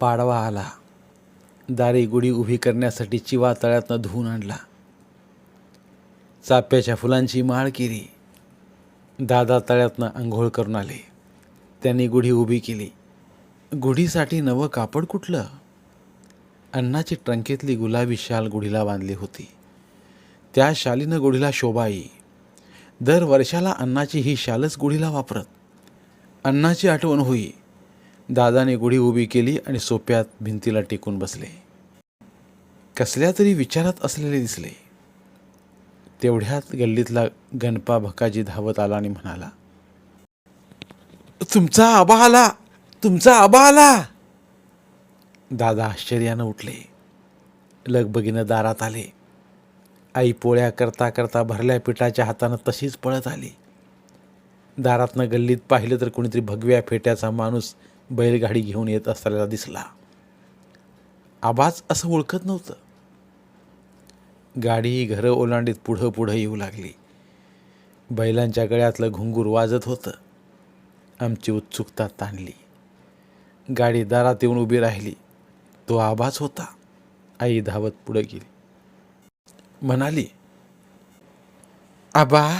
पाडवा आला. दारी गुढी उभी करण्यासाठी चिवा तळ्यातनं धुवून आणला. चाप्याच्या फुलांची माळ केली. दादा तळ्यातनं आंघोळ करून आले. त्यांनी गुढी उभी केली. गुढीसाठी नवं कापड कुठलं? अण्णाची ट्रंकेतली गुलाबी शाल गुढीला बांधली होती. त्या शालीनं गुढीला शोभा येई दर वर्षाला अण्णाची ही शालच गुढीला वापरत. अण्णाची आठवण होई. दादाने गुढी उभी केली आणि सोप्यात भिंतीला टेकून बसले. कसल्या तरी विचारात असलेले दिसले. तेवढ्यात गल्लीतला गणपा भकाजी धावत आला आणि म्हणाला तुमचा आबा आला तुमचा आबा आला. दादा आश्चर्यानं उठले. लगबगीनं दारात आले. आई पोळ्या करता करता भरल्या पिठाच्या हातानं तशीच पळत आली. दारातनं गल्लीत पाहिलं तर कोणीतरी भगव्या फेट्याचा माणूस बैलगाडी घेऊन येत असलेला दिसला. आवाज असं ओळखत नव्हतं. गाडी घरं ओलांडीत पुढं पुढं येऊ लागली. बैलांच्या गळ्यातलं घुंगूर वाजत होतं. आमची उत्सुकता ताणली. गाडी दारात येऊन उभी राहिली. तो आभास होता. आई धावत पुढं गेली. म्हणाली आबा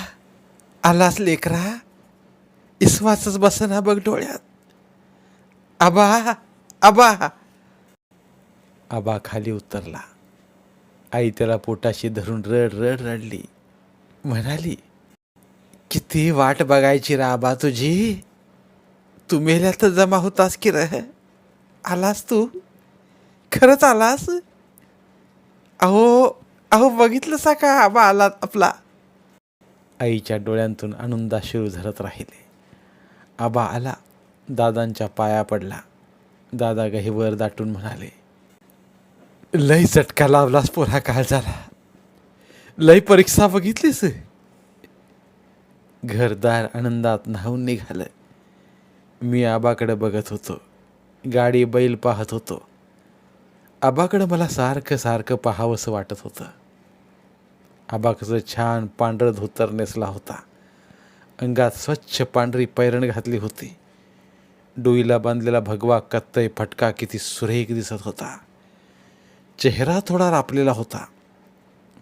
आलास लेकरा? इसवासच बसना बघ डोळ्यात. आबा आबा. आबा खाली उतरला. आई त्याला पोटाशी धरून रड रड रडली. म्हणाली किती वाट बघायची रा आबा तुझी? तू मेल्यात जमा होतास की र आलास तू? खरंच आलास? अहो अहो बघितलं का आबा आला आपला? आईच्या डोळ्यांतून आनंदाशिरू झरत राहिले. आबा आला. दादांच्या पाया पडला. दादा गहीवर दाटून म्हणाले लय चटका लावलास पोरा काळ झाला लय परीक्षा बघितलीस घरदार आनंदात न्हावून निघालं. मी आबाकडे बघत होतो. गाडी बैल पाहत होतो. आबाकडं मला सारखं सारखं पाहावंसं वाटत होतं. आबा कसं छान पांढरं धोतर नेसला होता. अंगात स्वच्छ पांढरी पैरण घातली होती. डोईला बांधलेला भगवा कत्तय फटका किती सुरेख दिसत होता. चेहरा थोडा रापलेला होता.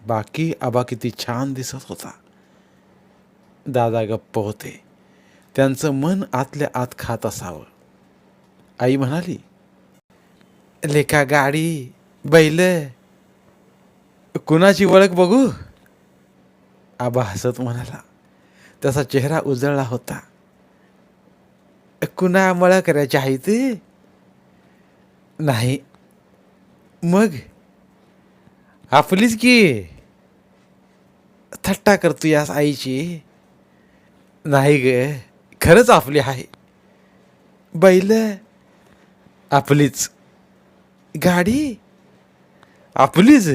बाकी आबा किती छान दिसत होता. दादा गप्प होते. त्यांचं मन आतल्या आत खात असावं. आई म्हणाली लेखा गाडी बैल कुणाची ओळख बघू? आबा हसत म्हणाला. त्याचा चेहरा उजळला होता. कुणा मळा करायची आहे ते? नाही. मग? आपलीच की. थट्टा करतो यास आईची. नाही ग खरंच आपली आहे. बैल आपलीच. गाडी आपलीच.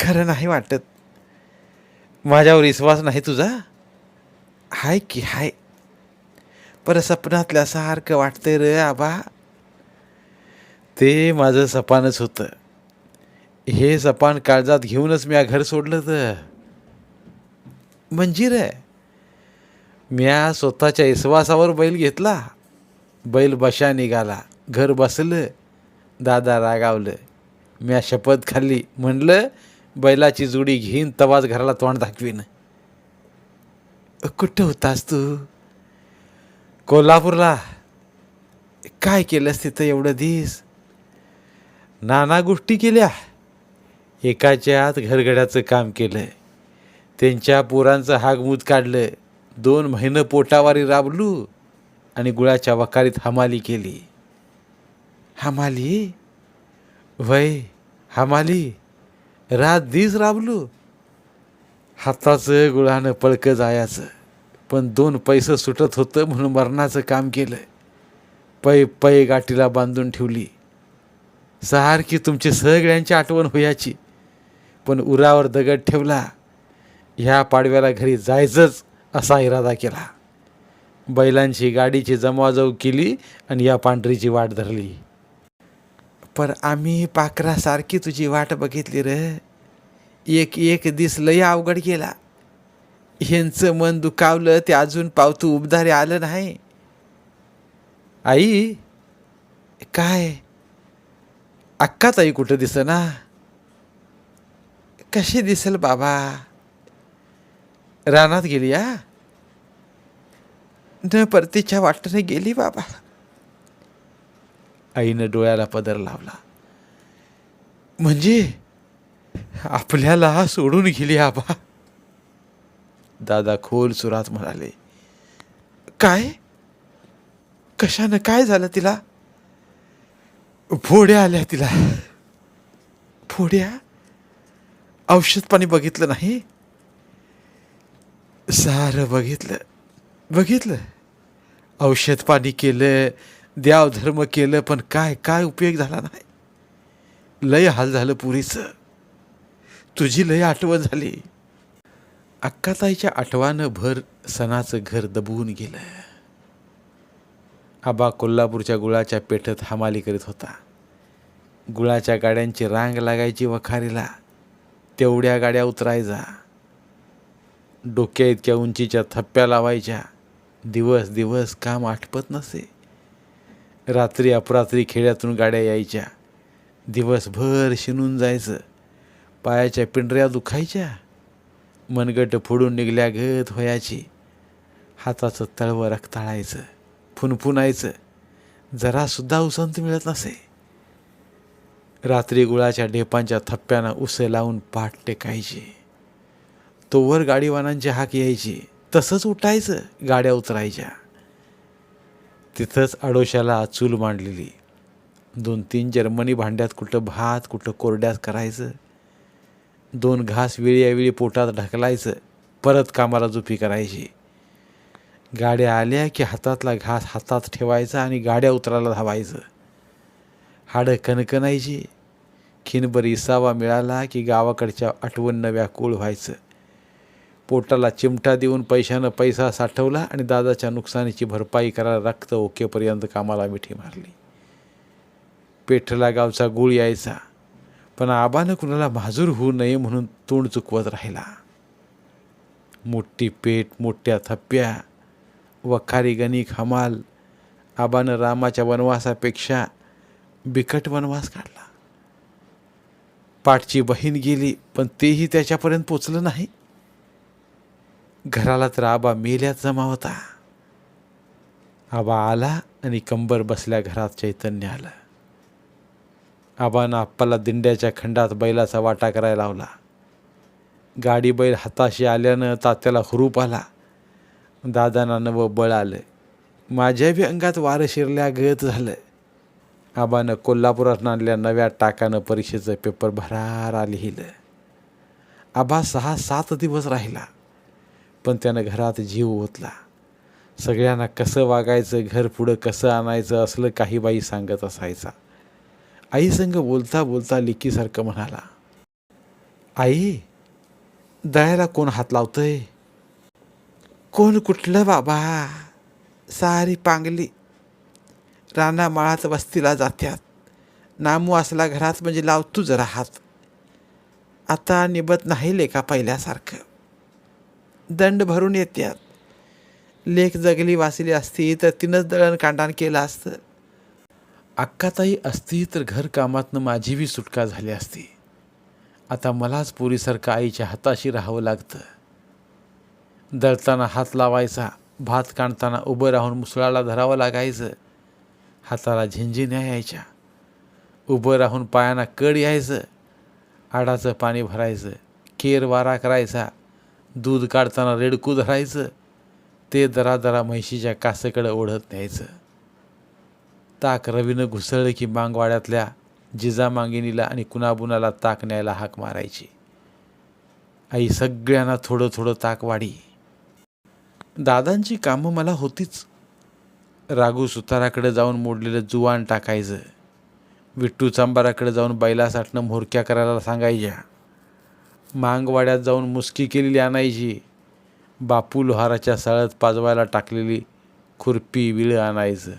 खरं नाही वाटत. माझ्यावर विश्वास नाही तुझा? हाय की हाय. पर सपनातल्या सारखं वाटतंय रे आबा. ते माझं सपानच होतं. हे सपान काळजात घेऊनच मी घर सोडलं तर म्हणजे रे म्या स्वतःच्या विश्वासावर बैल घेतला. बैल बशा निघाला घर बसलं दादा रागावलं. म्या शपथ खाल्ली म्हणलं बैलाची जोडी घेईन तवाच घराला तोंड दाखवीन. कुठं होतास तू? कोल्हापूरला. काय केलंस तिथं एवढं दिस? नाना गोष्टी केल्या. एकाच्या आत घरगड्याचं काम केलं त्यांच्या पोरांचं हागमूत काढलं दोन महिनं पोटावारी राबलू आणि गुळाच्या वकारीत हमाली केली. हमाली? वय हमाली. रात दिस राबलू. हाताचं गुळानं पळकं जायचं. पण दोन पैसे सुटत होतं म्हणून मरणाचं काम केलं पै पै गाठीला बांधून ठेवली. सारखी तुमची सगळ्यांची आठवण होयाची. पण उरावर दगड ठेवला. ह्या पाडव्याला घरी जायचंच असा इरादा केला. बैलांची गाडीची जमावजमाव केली आणि या पांढरीची वाट धरली. पर आम्ही पाखरासारखी तुझी वाट बघितली रे. एक एक दिस लय अवघड गेला. ह्यांचं मन दुखावलं ते अजून पावतू उबदारे आलं नाही. आई काय? अक्का ताई कुठं दिसना? कशी दिसेल बाबा? रानात गेली या न परतीच्या वाटेने गेली बाबा. आईनं डोळ्याला पदर लावला. म्हणजे आपल्याला सोडून गेली आबा दादा खोल सुरात म्हणाले काय? कशानं काय झालं तिला? फोड्या आल्या तिला. फोड्या? औषध पाणी बघितलं नाही? सारं बघितलं. बघितलं? औषध पाणी केलं द्याव धर्म केलं पण काय काय उपयोग झाला नाही? लय हाल झालं पुरीचं. तुझी लय आठवण झाली. अक्काताईच्या आठवानं भर सणाचं घर दबवून गेलं. आबा कोल्हापूरच्या गुळाच्या पेठत हमाली करीत होता. गुळाच्या गाड्यांची रांग लागायची वखारीला. तेवढ्या गाड्या उतरायचा. डोक्या इतक्या उंचीच्या थप्प्या लावायच्या. दिवस दिवस काम आठपत नसे. रात्री अपरात्री खेड्यातून गाड्या यायच्या. दिवसभर शिनून जायचं. पायाच्या पिंढऱ्या दुखायच्या. मनगट फोडून निघल्या गत व्हायची हाताचं तळवं रक्ताळायचं फुनफुनायचं. जरासुद्धा उसंत मिळत नसे. रात्री गुळाच्या ढेपांच्या थप्प्यानं उसे लावून पाठ टेकायची. तोवर गाडीवानांची हाक यायची. तसंच उठायचं गाड्या उतरायच्या. तिथंच आडोशाला चूल मांडलेली. दोन तीन जर्मनी भांड्यात कुठं भात कुठं कोरड्यात करायचं. दोन घास वेळी पोटात ढकलायचं परत कामाला जुपी करायची. गाड्या आल्या की हातातला घास हातात ठेवायचा आणि गाड्या उतरायला धावायचं. हाडं कणकणायची खिनभर इसावा मिळाला की गावाकडच्या आठवण नव्या कूळ व्हायचं. पोटाला चिमटा देऊन पैशानं पैसा साठवला आणि दादाच्या नुकसानीची भरपाई करायला रक्त ओकेपर्यंत कामाला मिठी मारली. पेठला गावचा गुळ यायचा. पण आबानं कुणाला माजूर होऊ नये म्हणून तोंड चुकवत राहिला. मोठी पेट मोठ्या थप्प्या वखारी गणिक हमाल आबानं रामाच्या वनवासापेक्षा बिकट वनवास काढला. पाठची बहीण गेली पण तेही त्याच्यापर्यंत पोचलं नाही. घराला तर आबा मेल्यात जमा होता. आबा आला आणि कंबर बसल्या घरात चैतन्य आलं. आबानं आप्पाला दिंड्याच्या खंडात बैलाचा वाटा करायला लावला. गाडी बैल हाताशी आल्यानं तात्याला हुरूप आला. दादांना नवं बळ आलं. माझ्या बी अंगात वारं शिरल्या गत झालं. आबानं कोल्हापुरात आणल्या नव्या टाकानं परीक्षेचं पेपर भरारा लिहिलं. आबा सहा सात दिवस राहिला पण त्यानं घरात जीव ओतला. सगळ्यांना कसं वागायचं घर पुढं कसं आणायचं असलं काही बाई सांगत असायचा. आई संग बोलता बोलता लेकीसारखं म्हणाला आई दळ्याला कोण हात लावतंय? कोण कुठलं बाबा? सारी पांगली. रानामाळात वस्तीला जात्यात. नामू असला घरात म्हणजे लाव तू जरा हात. आता निबत नाही लेखा पहिल्यासारखं. दंड भरून येत्यात. लेख जगली वाचली असती तर तिनंच दळणकांडान केलं असतं. अक्काताई असती तर घरकामातनं माझी बी सुटका झाली असती. आता मलाच पुरीसारखं आईच्या हाताशी राहावं लागतं. दळताना हात लावायचा भात काढताना उभं राहून मुसळाला धरावं लागायचं हाताला झिंझिन्या यायच्या उभं राहून पायांना कड यायचं आडाचं पाणी भरायचं केर वारा करायचा दूध काढताना रेडकू धरायचं ते दरा दरा म्हैशीच्या कासेकडं ओढत न्यायचं. ताक रवीनं घुसळलं की मांगवाड्यातल्या जिजा मांगिनीला आणि कुणाबुनाला ताक न्यायला हाक मारायची. आई सगळ्यांना थोडं थोडं ताक वाढी. दादांची कामं मला होतीच. राघू सुताराकडे जाऊन मोडलेलं जुवान टाकायचं. विट्टू चांबाराकडे जाऊन बैला साठणं म्होरक्या करायला सांगायच्या. मांगवाड्यात जाऊन मुसकी केलेली आणायची. बापू लोहाराच्या साळत पाजवायला टाकलेली खुरपी विळं आणायचं.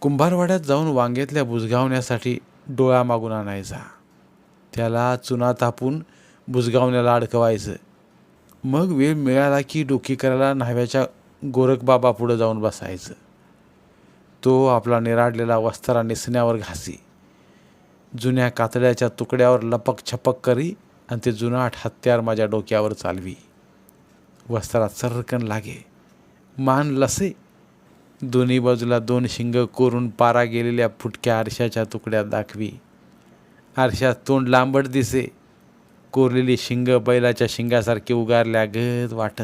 कुंभारवाड्यात जाऊन वांग्यातल्या बुजगावण्यासाठी डोळा मागून आणायचा. त्याला चुना तापून बुजगावण्याला अडकवायचं. मग वेळ मिळाला की डोकी करायला न्हाव्याच्या गोरखबाबा पुढं जाऊन बसायचं. तो आपला निराडलेला वस्तारा नेसण्यावर घासी. जुन्या कातड्याच्या तुकड्यावर लपक छपक करी आणि ते जुनाट हत्यार माझ्या डोक्यावर चालवी. वस्त्रात सर्रकन लागे. मान लसे दोन्ही बाजूला दोन शिंग कोरून पारा गेलेल्या फुटक्या आरशाच्या तुकड्यात दाखवी. आरशात तोंड लांबट दिसे. कोरलेली शिंग बैलाच्या शिंगासारखी उगारल्या गत वाटत.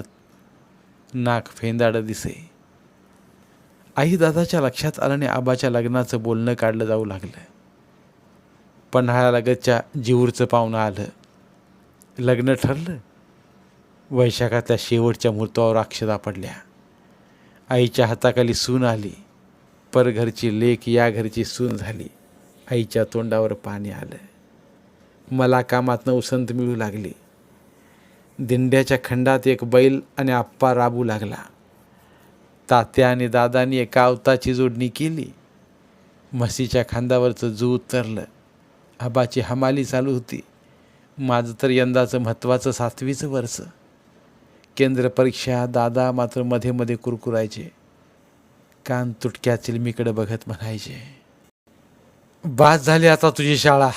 नाक फेंदाडं दिसे. आई दादाच्या लक्षात आल्याने आबाच्या लग्नाचं बोलणं काढलं जाऊ लागलं. पन्हाळ्यालगतच्या जीवूरचं पाहुणं आलं. लग्न ठरलं. वैशाखातल्या शेवटच्या मुहूर्तावर अक्षता पडल्या. आईच्या हाताखाली सून आली. परघरची लेक या घरची सून झाली. आईच्या तोंडावर पाणी आलं. मला कामातनं उसंत मिळू लागली. दिंड्याच्या खंडात एक बैल आणि आप्पा राबू लागला. तात्या आणि दादानी एका अवताची जोडणी केली. म्हशीच्या खांदावरचं जू उतरलं. आबाची हमाली चालू होती. माझं तर यंदाचं महत्त्वाचं सातवीचं वर्ष. केंद्र परीक्षा दादा मात्रमध्ये मध्ये कुरकुरायचे. कान तुटक्या चिलमीकडे बघत म्हणायचे बाद झाली आता तुझी शाळा.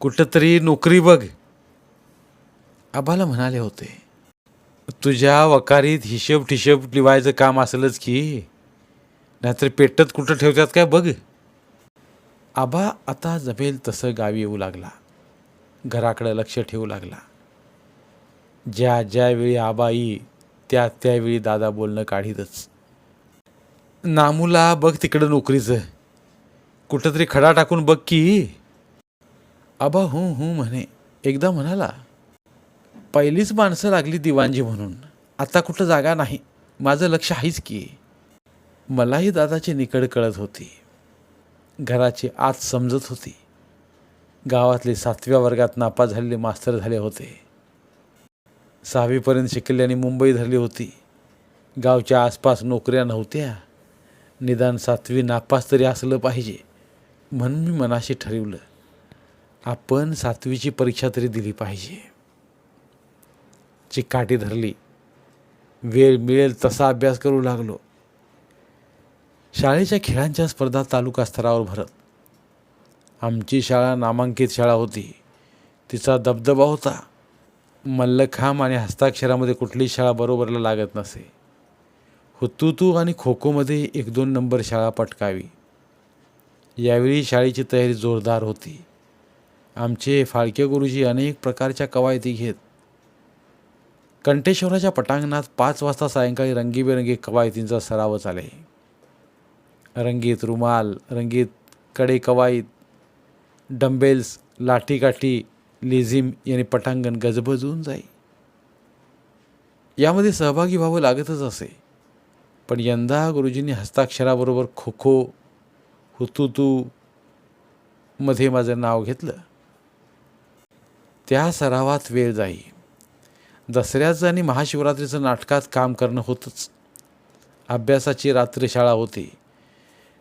कुठंतरी नोकरी बघ. आबाला म्हणाले होते तुझ्या वकारीत हिशेब ठिशेब लिवायचं काम असलंच की नाहीतर पेटत कुठं ठेवतात काय बघ. आबा आता जमेल तसं गावी येऊ लागला. घराकडं लक्ष ठेवू लागला. ज्या ज्यावेळी आबाई त्या त्यावेळी दादा बोलणं काढीतच. नामूला बघ तिकडं नोकरीचं. कुठंतरी खडा टाकून बघ की. आबा हू हूं म्हणे. एकदा म्हणाला पहिलीच माणसं लागली दिवांजी म्हणून. आता कुठं जागा नाही. माझं लक्ष आहेच की. मलाही दादाची निकड कळत होती. घराची आत समजत होती. गावातले सातव्या वर्गात नापास झालेले मास्तर झाले होते. सहावीपर्यंत शिकल्याने मुंबई धरली होती. गावच्या आसपास नोकऱ्या नव्हत्या. निदान सातवी नापास तरी असलं पाहिजे म्हणून मी मनाशी ठरवलं. आपण सातवीची परीक्षा तरी दिली पाहिजे. चिकाटी धरली. वेळ मिळेल तसा अभ्यास करू लागलो. शाळेच्या खेळांच्या स्पर्धा तालुका स्तरावर भरत. आमची शाळा नामांकित शाळा होती. तिचा दबदबा होता. मल्लखांब आणि हस्ताक्षरामध्ये कुठलीही शाळा बरोबरला लागत नसे. हुतुतू आणि खो खोमध्ये एक दोन नंबर शाळा पटकावी. यावेळी शाळेची तयारी जोरदार होती. आमचे फाळके गुरुजी अनेक प्रकारच्या कवायती घेत. कंठेश्वराच्या पटांगणात पाच वाजता सायंकाळी रंगीबेरंगी कवायतींचा सराव चाले. रंगीत रुमाल रंगीत कडे कवायत डंबेल्स लाठीकाठी लेझिम याने पटांगण गजबजून जाई. यामध्ये सहभागी व्हावं लागतच असे. पण यंदा गुरुजींनी हस्ताक्षराबरोबर खो खो हुतुतू मध्ये माझं नाव घेतलं. त्या सरावात वेळ जाई. दसऱ्याचं आणि महाशिवरात्रीचं नाटकात काम करणं होतंच. अभ्यासाची रात्रशाळा होती.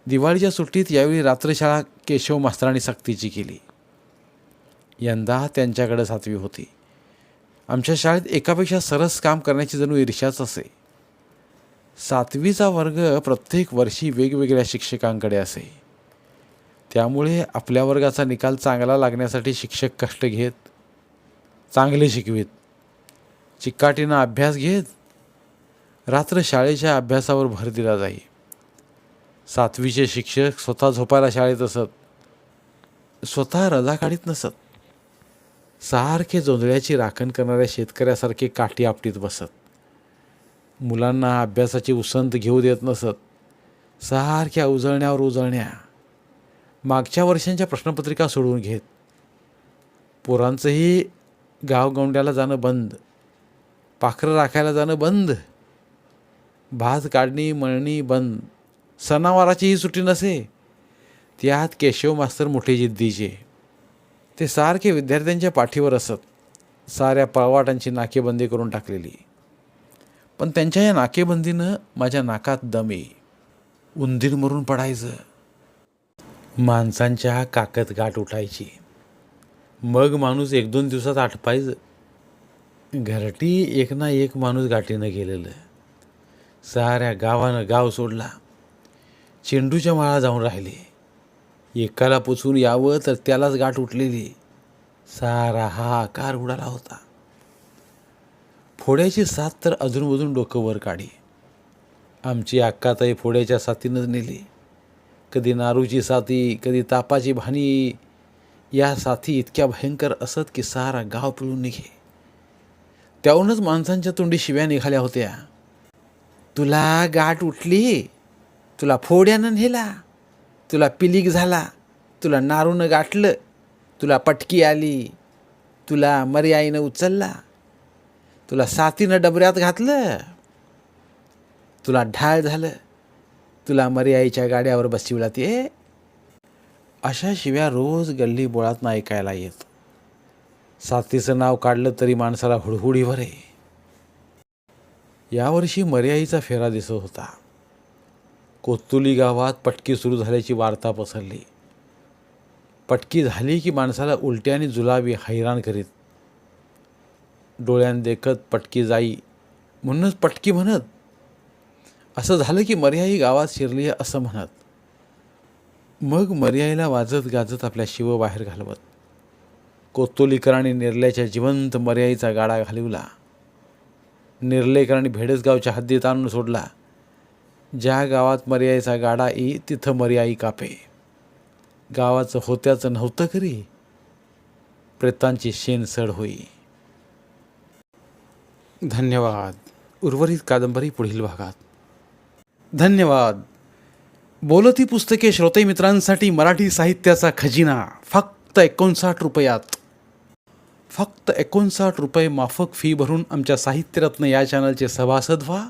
दिवाळीच्या सुट्टीत यावेळी रात्रशाळा केशव मास्तरांनी सक्तीची केली. यंदा त्यांच्याकडे सातवी होती. आमच्या शाळेत एकापेक्षा सरस काम करण्याची जणू ईर्ष्याच असे. सातवीचा वर्ग प्रत्येक वर्षी वेगवेगळ्या शिक्षकांकडे असे. त्यामुळे आपल्या वर्गाचा निकाल चांगला लागण्यासाठी शिक्षक कष्ट घेत चांगले शिकवीत. चिकाटीनं अभ्यास घेत रात्र शाळेच्या अभ्यासावर भर दिला जाई. सातवीचे शिक्षक स्वतः झोपायला शाळेत असत स्वतः रजा काढीत नसत. सारखे जोंधळ्याची राखण करणाऱ्या शेतकऱ्यासारखे काठी आपटीत बसत. मुलांना अभ्यासाची उसंत घेऊ देत नसत. सारख्या उजळण्यावर उजळण्या. मागच्या वर्षांच्या प्रश्नपत्रिका सोडवून घेत. पोरांचंही गावगोंड्याला जाणं बंद. पाखरं राखायला जाणं बंद. भात काढणी मळणी बंद. सणावाराचीही सुट्टी नसे. त्यात केशव मास्तर मोठे जिद्दीचे. ते सारखे विद्यार्थ्यांच्या पाठीवर असत साऱ्या पळवाटांची नाकेबंदी करून टाकलेली. पण त्यांच्या या नाकेबंदीनं माझ्या नाकात दम येई. उंदीर मरून पडायचं. माणसांच्या काकत गाठ उठायची. मग माणूस एक दोन दिवसात आटपायचं. घरटी एक ना एक माणूस गाठीनं गेलेलं. साऱ्या गावानं गाव सोडला. चेंडूच्या माळा जाऊन राहिले. एकाला पुसून यावं तर त्यालाच गाठ उठलेली. सारा हा आकार उडाला होता. फोड्याची साथ तर अजूनमधून डोकं वर काढी. आमची अक्काताई फोड्याच्या साथीनंच नेली. कधी नारूची साथी कधी तापाची भानी या साथी इतक्या भयंकर असत की सारा गाव पिळून निघे. त्याहूनच माणसांच्या तोंडी शिव्या निघाल्या होत्या. तुला गाठ उठली. तुला फोड्यानं नेला. तुला पिलीक झाला तुला नारूनं गाठलं तुला पटकी आली तुला मर्याईनं उचलला तुला साथीनं डबऱ्यात घातलं तुला ढाळ झालं तुला मर्याईच्या गाड्यावर बसविला ते अशा शिव्या रोज गल्ली बोळात ऐकायला येत. साथीचं नाव काढलं तरी माणसाला हुडहुडीवर आहे. यावर्षी मर्याईचा फेरा दिसत होता. कोत्तुली गावात पटकी सुरू झाल्याची वार्ता पसरली. पटकी झाली की माणसाला उलट्याने जुलाबी हैराण करीत. डोळ्यांदेखत पटकी जाई म्हणूनच पटकी म्हणत. असं झालं की मर्याई गावात शिरली आहे असं म्हणत. मग मर्याईला वाजत गाजत आपल्या शिव बाहेर घालवत. कोतोलीकरांनी निर्ल्याच्या जिवंत मर्याईचा गाडा घालवला. निर्लेकरांनी भेडसगावच्या हद्दीत आणून सोडला. ज्या गावात मर्याईचा गाडा येई तिथं मर्याई कापे. गावाचं होत्याचं नव्हतं करी प्रेतांची शेनसड होई. धन्यवाद. उर्वरित कादंबरी पुढील भागात. धन्यवाद. बोलती पुस्तके श्रोते मित्रांसाठी मराठी साहित्याचा खजिना. फक्त एकोणसाठ रुपयात. फक्त एकोणसाठ रुपये माफक फी भरून आमच्या साहित्यरत्न या चॅनलचे सभासद व्हा.